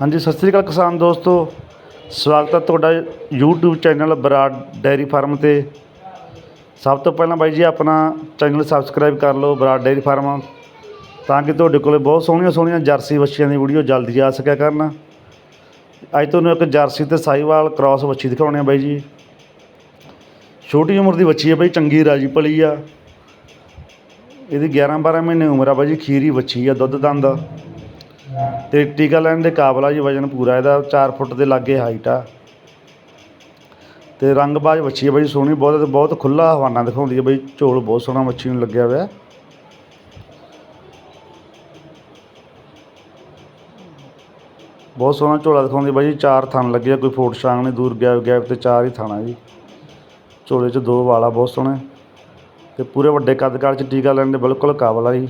ਹਾਂਜੀ, ਸਤਿ ਸ੍ਰੀ ਅਕਾਲ ਕਿਸਾਨ ਦੋਸਤੋ। ਸਵਾਗਤ ਹੈ ਤੁਹਾਡਾ YouTube channel Brar dairy farm 'ਤੇ। ਸਭ ਤੋਂ ਪਹਿਲਾਂ ਬਾਈ ਜੀ, ਆਪਣਾ ਚੈਨਲ ਸਬਸਕ੍ਰਾਈਬ ਕਰ ਲਓ ਬਰਾੜ ਡੈਰੀ ਫਾਰਮ। ਤਾਂ ਕਿ ਤੁਹਾਡੇ ਕੋਲੇ ਬਹੁਤ ਸੋਹਣੀਆਂ ਸੋਹਣੀਆਂ ਜਰਸੀ ਵੱਛੀਆਂ ਦੀ ਵੀਡੀਓ ਜਲਦੀ ਆ ਸਕਿਆ ਕਰਨ। ਅੱਜ ਤੁਹਾਨੂੰ ਇੱਕ ਜਰਸੀ ਤੇ ਸਾਈਵਾਲ ਕ੍ਰਾਸ ਵੱਛੀ ਦਿਖਾਉਣੀ ਆ ਬਾਈ ਜੀ। ਛੋਟੀ ਉਮਰ ਦੀ ਵੱਛੀ ਹੈ ਬਾਈ, ਚੰਗੀ ਰਾਜੀ ਪਲੀ ਆ। ਇਹਦੀ 11 12 ਮਹੀਨੇ ਉਮਰ ਆ ਬਾਈ ਜੀ, ਖੀਰੀ ਵੱਛੀ ਆ, ਦੁੱਧ ਦੰਦ। ਤੇ ਟੀਕਾ ਲੈਣ ਦੇ ਕਾਬਲ ਆ ਜੀ, ਵਜਨ ਪੂਰਾ ਇਹਦਾ 4 ਫੁੱਟ ਦੇ ਲਾਗੇ ਹਾਈਟ ਆ। ਤੇ ਰੰਗਬਾਜ਼ ਮੱਛੀ ਹੈ ਬਾਈ ਸੋਹਣੀ ਬਹੁਤ ਬਹੁਤ ਖੁੱਲਾ ਹਵਾਨਾ ਦਿਖਾਉਂਦੀ ਹੈ ਬਈ, ਝੋਲ ਬਹੁਤ ਸੋਹਣਾ ਮੱਛੀ ਨੂੰ ਲੱਗਿਆ ਹੋਇਆ। ਬਹੁਤ ਸੋਹਣਾ ਝੋਲਾ ਦਿਖਾਉਂਦੀ ਬਾਈ ਜੀ, ਚਾਰ ਥਣ ਲੱਗੇ ਕੋਈ ਫੋਟ ਸ਼ਾਂਗ ਨਹੀਂ, ਦੂਰ ਗਿਆ ਗੈਪ ਤੇ ਚਾਰ ਹੀ ਥਾਣਾ ਜੀ। ਝੋਲੇ 'ਚ ਦੋ ਵਾਲਾ ਬਹੁਤ ਸੋਹਣੇ। ਤੇ ਪੂਰੇ ਵੱਡੇ ਕੱਦ ਕਾਠ 'ਚ ਟੀਕਾ ਲੈਣ ਦੇ ਬਿਲਕੁਲ ਕਾਬਲ ਆ ਜੀ।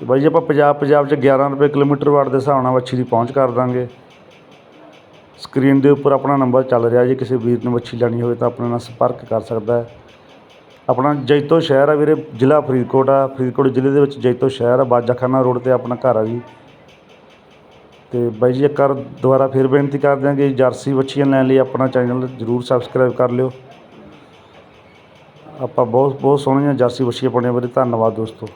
ਤੇ ਬਾਈ ਜੀ ਆਪਾਂ ਪੰਜਾਬ ਪੰਜਾਬ 'ਚ 11 ਰੁਪਏ ਕਿਲੋਮੀਟਰ ਵਾਟ ਦੇ ਹਿਸਾਬ ਨਾਲ ਵੱਛੀ ਦੀ ਪਹੁੰਚ ਕਰ ਦਾਂਗੇ। ਸਕਰੀਨ ਦੇ ਉੱਪਰ ਆਪਣਾ ਨੰਬਰ ਚੱਲ ਰਿਹਾ ਜੀ, ਕਿਸੇ ਵੀਰ ਨੇ ਵੱਛੀ ਲੈਣੀ ਹੋਵੇ ਤਾਂ ਆਪਣੇ ਨਾਲ ਸੰਪਰਕ ਕਰ ਸਕਦਾ ਹੈ। ਆਪਣਾ ਜੈਤੋ ਸ਼ਹਿਰ ਆ ਵੀਰੇ, ਜ਼ਿਲ੍ਹਾ ਫਰੀਦਕੋਟ ਆ। ਫਰੀਦਕੋਟ ਜ਼ਿਲ੍ਹੇ ਦੇ ਵਿੱਚ ਜੈਤੋ ਸ਼ਹਿਰ ਆ, ਬਾਜਾਖਾਨਾ ਰੋਡ ਤੇ ਆਪਣਾ ਘਰ ਆ ਜੀ। ਤੇ ਬਾਈ ਜੀ ਇੱਕ ਵਾਰ ਦੁਬਾਰਾ ਫਿਰ ਬੇਨਤੀ ਕਰ ਦਿਆਂਗੇ, ਜਰਸੀ ਵੱਛੀਆਂ ਲੈਣ ਲਈ ਆਪਣਾ ਚੈਨਲ ਜ਼ਰੂਰ ਸਬਸਕ੍ਰਾਈਬ ਕਰ ਲਿਓ। ਆਪਾਂ ਬਹੁਤ ਬਹੁਤ ਸੋਹਣੀਆਂ ਜਰਸੀ ਵੱਛੀਆਂ ਪਾਉਣੀਆਂ ਵੀਰੇ, ਧੰਨਵਾਦ ਦੋਸਤੋ।